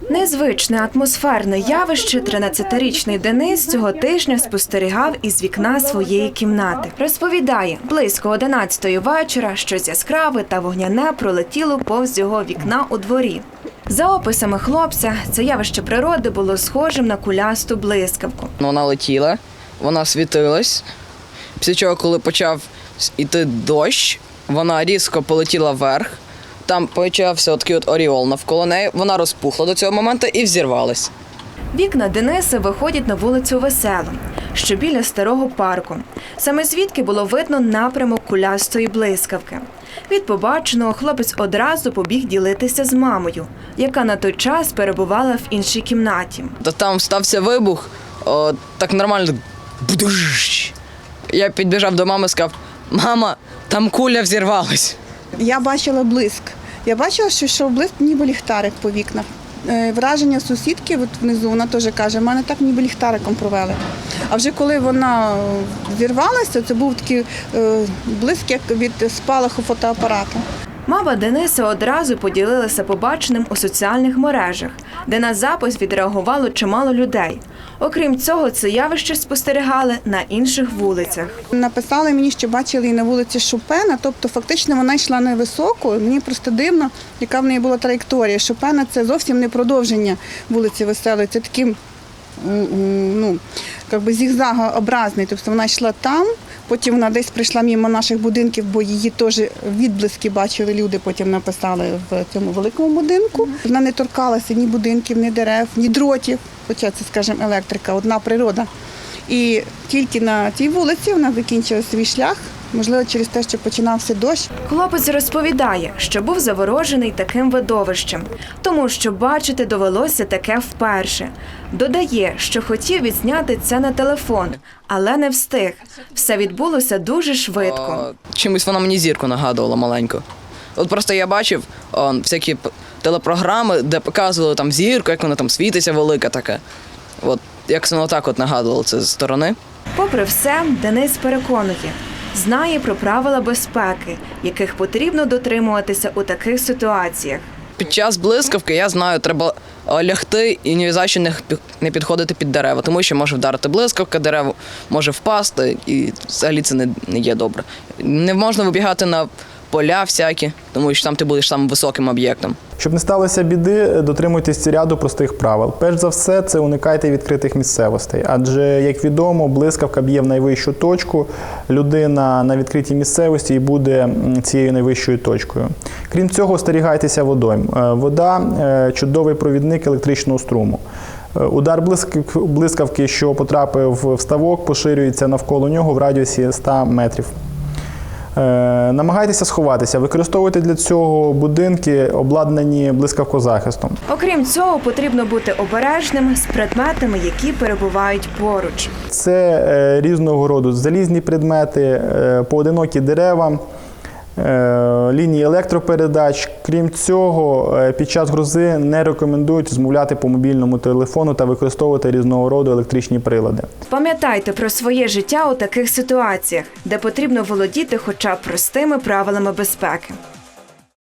Незвичне атмосферне явище 13-річний Денис цього тижня спостерігав із вікна своєї кімнати. Розповідає, близько 11-ї вечора щось яскраве та вогняне пролетіло повз його вікна у дворі. За описами хлопця, це явище природи було схожим на кулясту блискавку. Ну, Вона летіла, вона світилась. Після чого, коли почав іти дощ, вона різко полетіла вверх. Там почався такий от оріол навколо неї. Вона розпухла до цього моменту і взірвалась. Вікна Дениса виходять на вулицю Веселу, що біля старого парку. Саме звідки було видно напрямок кулястої блискавки. Від побаченого хлопець одразу побіг ділитися з мамою, яка на той час перебувала в іншій кімнаті. Та там стався вибух, о, так нормально. Я підбіжав до мами і сказав: мама, там куля взірвалась. Я бачила блиск. Я бачила, що йшов блиск, ніби ліхтарик по вікнах. Е, Враження сусідки от внизу, вона теж каже, мене так ніби ліхтариком провели. А вже коли вона зірвалася, це був такий е, блиск, як від спалаху фотоапарату. Мама Дениса одразу поділилася побаченим у соціальних мережах, де на запис відреагувало чимало людей. Окрім цього, це явище спостерігали на інших вулицях. Написали мені, що бачили її на вулиці Шопена, тобто фактично вона йшла невисоко. Мені просто дивно, яка в неї була траєкторія. Шопена це зовсім не продовження вулиці Веселої, це таким ну, зігзагообразний. Тобто вона йшла там, потім вона десь прийшла мимо наших будинків, бо її теж відблиски бачили люди, потім написали в цьому великому будинку. Вона не торкалася ні будинків, ні дерев, ні дротів, хоча це, скажімо, електрика, одна природа. І тільки на тій вулиці вона закінчила свій шлях, можливо, через те, що починався дощ. Хлопець розповідає, що був заворожений таким видовищем, тому що бачити довелося таке вперше. Додає, що хотів відзняти це на телефон, але не встиг. Все відбулося дуже швидко. О, чимось вона мені зірку нагадувала маленьку. От просто я бачив о, всякі телепрограми, де показували там зірку, як вона там світиться велика така. От як воно так от нагадувало це з сторони. Попри все, Денис переконує, знає про правила безпеки, яких потрібно дотримуватися у таких ситуаціях. Під час блискавки я знаю, треба е, лягти і ні за що не, підходити під дерева, тому що може вдарити блискавка, дерево може впасти, і взагалі це не, не є добре. Не можна вибігати на поля всякі, тому що там ти будеш самим високим об'єктом. Щоб не сталося біди, дотримуйтесь ряду простих правил. Перш за все, це уникайте відкритих місцевостей, адже, як відомо, блискавка б'є в найвищу точку. Людина на відкритій місцевості і буде цією найвищою точкою. Крім цього, остерігайтеся водойм. Е, Вода е, чудовий провідник електричного струму. Е, Удар блискав- блискавки, що потрапив в ставок, поширюється навколо нього в радіусі 100 метрів. Е, Намагайтеся сховатися, використовуйте для цього будинки, обладнані блискавкозахистом. Окрім цього, потрібно бути обережним з предметами, які перебувають поруч. Це е, різного роду залізні предмети, е, поодинокі дерева, лінії електропередач. Крім цього, е, під час грузи не рекомендують змовляти по мобільному телефону та використовувати різного роду електричні прилади. Пам'ятайте про своє життя у таких ситуаціях, де потрібно володіти хоча б простими правилами безпеки.